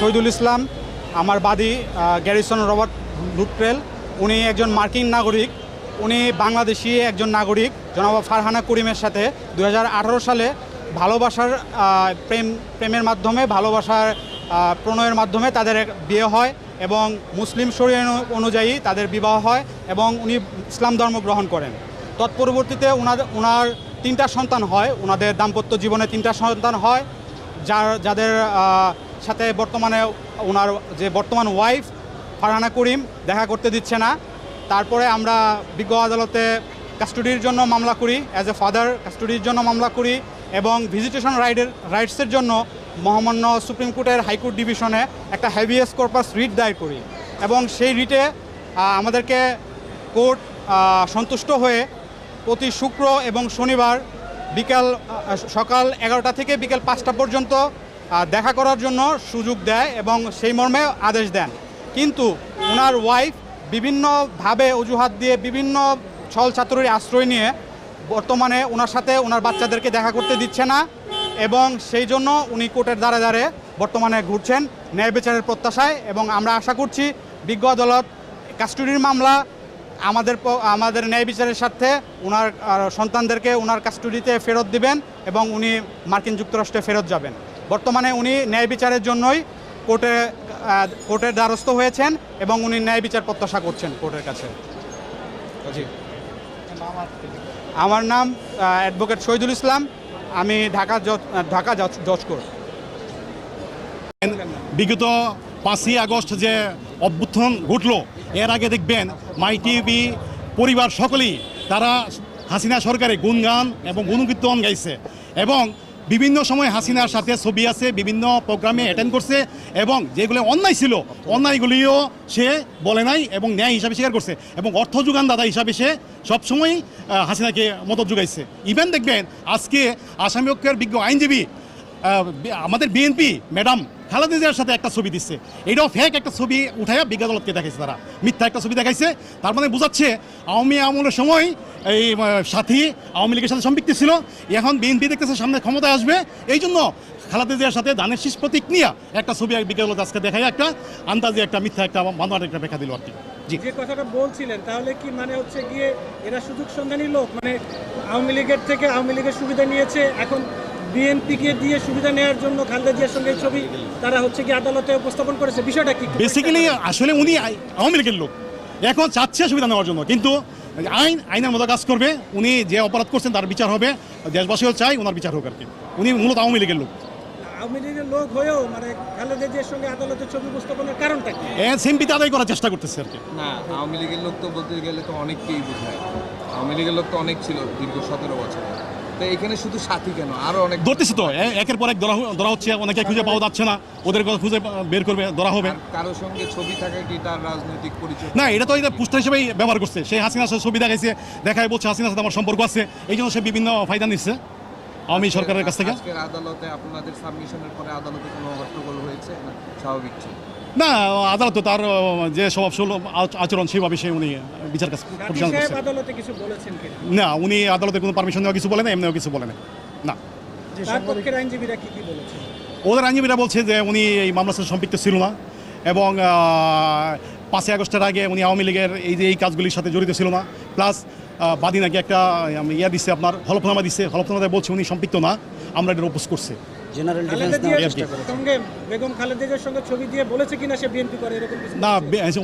শহীদুল ইসলাম, আমার বাদী garrison Robert Luttrell, উনি একজন মার্কিন নাগরিক, উনি বাংলাদেশি একজন নাগরিক, জনাব ফারহানা করিমের সাথে দু হাজার আঠারো সালে ভালোবাসার প্রেম, প্রেমের মাধ্যমে, ভালোবাসার প্রণয়ের মাধ্যমে তাদের বিয়ে হয় এবং মুসলিম শরীর অনুযায়ী তাদের বিবাহ হয় এবং উনি ইসলাম ধর্ম গ্রহণ করেন। তৎপরবর্তীতে ওনার ওনার তিনটা সন্তান হয় ওনাদের দাম্পত্য জীবনে তিনটা সন্তান হয়, যার, যাদের সাথে বর্তমানে ওনার যে বর্তমান ওয়াইফ ফারহানা করিম, দেখা করতে দিচ্ছে না। তারপরে আমরা বিজ্ঞ আদালতে কাস্টডির জন্য মামলা করি অ্যাজ এ ফাদার কাস্টডির জন্য মামলা করি এবং ভিজিটেশন রাইডের রাইটসের জন্য মহামান্য সুপ্রিম কোর্টের হাইকোর্ট ডিভিশনে একটা হ্যাভিয়াস কর্পাস রিট দায়ের করি। এবং সেই রিটে আমাদেরকে কোর্ট সন্তুষ্ট হয়ে প্রতি শুক্র এবং শনিবার বিকাল সকাল এগারোটা থেকে বিকাল পাঁচটা পর্যন্ত দেখা করার জন্য সুযোগ দেয় এবং সেই মর্মে আদেশ দেন। কিন্তু ওনার ওয়াইফ বিভিন্নভাবে অজুহাত দিয়ে বিভিন্ন ছল ছাত্রের আশ্রয় নিয়ে বর্তমানে ওনার সাথে ওনার বাচ্চাদেরকে দেখা করতে দিচ্ছে না এবং সেই জন্য উনি কোর্টের দ্বারে দ্বারে বর্তমানে ঘুরছেন ন্যায় বিচারের প্রত্যাশায় এবং আমরা আশা করছি বিজ্ঞ আদালত কাস্টডির মামলা আমাদের আমাদের ন্যায় বিচারের স্বার্থে ওনার সন্তানদেরকে ওনার কাস্টডিতে ফেরত দিবেন এবং উনি মার্কিন যুক্তরাষ্ট্রে ফেরত যাবেন। বর্তমানে উনি ন্যায় বিচারের জন্যই কোর্টে কোর্টের দ্বারস্থ হয়েছেন এবং উনি ন্যায় বিচার প্রত্যাশা করছেন কোর্টের কাছে। আমার নাম অ্যাডভোকেট শহীদুল ইসলাম। আমি ঢাকা ঢাকা জজ কোর্ট। বিগত পাঁচই আগস্ট যে অভ্যুত্থান ঘটল, এর আগে দেখবেন মাই টিভি পরিবার সকলেই তারা হাসিনা সরকারের গুণগান এবং গুণকীর্তন গাইছে। এবং বিভিন্ন সময় হাসিনার সাথে ছবি আছে, বিভিন্ন প্রোগ্রামে অ্যাটেন্ড করছে এবং যেগুলো অন্যায় ছিল, অন্যায়গুলিও সে বলে নাই এবং ন্যায় হিসাবে স্বীকার করছে এবং অর্থ যোগান দাদা হিসাবে সে সবসময়ই হাসিনাকে মদত যোগাইছে। ইভেন দেখবেন, আজকে আসামি ঐক্যের বিজ্ঞ আইনজীবী আমাদের বিএনপি ম্যাডাম খালেদা জিয়ার সাথে একটা ছবি দিচ্ছে এটাও ফেক একটা ছবি উঠাইয়া বিজ্ঞ আদালতকে দেখাইছে তারা। মিথ্যা একটা ছবি দেখাইছে। তার মানে বোঝাচ্ছে, আওয়ামী আমলের সময় এই সাথী আওয়ামী লীগের সাথে সম্পৃক্ত ছিল। এখন বিএনপি দেখতেছে সামনে ক্ষমতায় আসবে। এই জন্য খালেদা জিয়ার সাথে ধানের শীষ প্রতীক নিয়ে একটা ছবি বিজ্ঞ আদালত আজকে দেখাই একটা আন্দাজে একটা মিথ্যা একটা বানোয়ার একটা ব্যাখ্যা দিল আর কি। যে কথাটা বলছিলেন, তাহলে কি মানে হচ্ছে গিয়ে এরা সুযোগ সন্ধানী লোক? মানে আওয়ামী লীগের থেকে আওয়ামী লীগের সুবিধা নিয়েছে, এখন বিএনপিকে দিয়ে সুবিধা নেওয়ার জন্য খালেদা জিয়ার সঙ্গে এই ছবি তারা হচ্ছে কি আদালতে উপস্থাপন করেছে। বিষয়টা কি বেসিক্যালি আসলে উনি আই- আওয়ামী লীগের লোক। এখন চাচ্ছে সুবিধা নেওয়ার জন্য কিন্তু আইন আইনের মতো কাজ করবে। উনি যে অপরাধ করছেন তার বিচার হবে। দেশবাসীও চাই ওনার বিচার হোক আর কি। উনি মূলত আওয়ামী লীগের লোক। আওয়ামী লীগের লোক হয়েও মানে খালেদা জিয়ার সঙ্গে আদালতে ছবি উপস্থাপনের কারণটা কি? সিম্পিতে আদায় করার চেষ্টা করতেছে আর কি। না আওয়ামী লীগের লোক তো বলতে গেলে তো অনেককেই বোঝায়। আওয়ামী লীগের লোক তো অনেক ছিল দীর্ঘ সতেরো বছর। এখানে শুধু সাথী কেন? আরও অনেক ধরতেছে তো একের পর এক ধরা ধরা হচ্ছে অনেকে খুঁজে পাওয়া যাচ্ছে না ওদের কথা খুঁজে বের করবে ধরা হবে। কারোর সঙ্গে ছবি থাকা কি তার রাজনৈতিক পরিচয়? না এটা তো এটা পুস্টার হিসেবেই ব্যবহার করছে। সেই হাসিনার ছবি দেখাইছে দেখায় বলছে হাসিনার সাথে আমার সম্পর্ক আছে এই জন্য সে বিভিন্ন ফায়দা নিচ্ছে। আওয়ামী সরকারের কাছ থেকে? আজকের আদালতে আপনাদের সাবমিশনের পরে আদালতে কোনো হট্টগোল হয়েছে? না স্বাভাবিক ছিল। না আদালত তো তার যে স্বভাবশীল আচ- আচরণ সেভাবে সে উনি বিচার কাজ রাফি পরিচালনা সাহেব করছে। আদালতে কিছু বলেছেন না উনি আদালতে কোনো পারমিশন দেওয়া কিছু বলে না এমনিও কিছু বলে না। না। ওদের আইনজীবীরা বলছে যে উনি এই মামলার সাথে সম্পৃক্ত ছিল না এবং পাঁচই আগস্টের আগে উনি আওয়ামী লীগের এই যে এই কাজগুলির সাথে জড়িত ছিল না। প্লাস বাদী নাকি একটা ইয়া দিচ্ছে আপনার হলফনামা দিচ্ছে হলফনামাতে বলছে উনি সম্পৃক্ত না আমরা এটা অপোজ করছে। জেনারেল ডিফেন্স নেওয়ার জিয়ার চেষ্টা করেছে সঙ্গে বেগম খালেদা সঙ্গে ছবি দিয়ে বলেছে কিনা সে বিএনপি করে এরকম না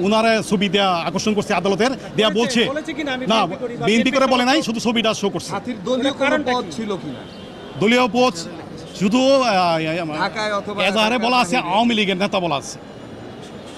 ওনারা ছবি দেয়া আকর্ষণ করছে আদালতের দেয়া বলছে বলেছে। কিনা? আমি না BNP করি বা বিএনপি করে বলে নাই শুধু ছবিটা শো করছে। দলীয় কারণটা কি? ছিল কিনা? দলীয় পোচ শুধু এজাহারে বলা আছে আওয়ামী লীগের নেতা বলা আছে।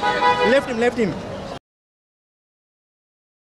Left him, left him.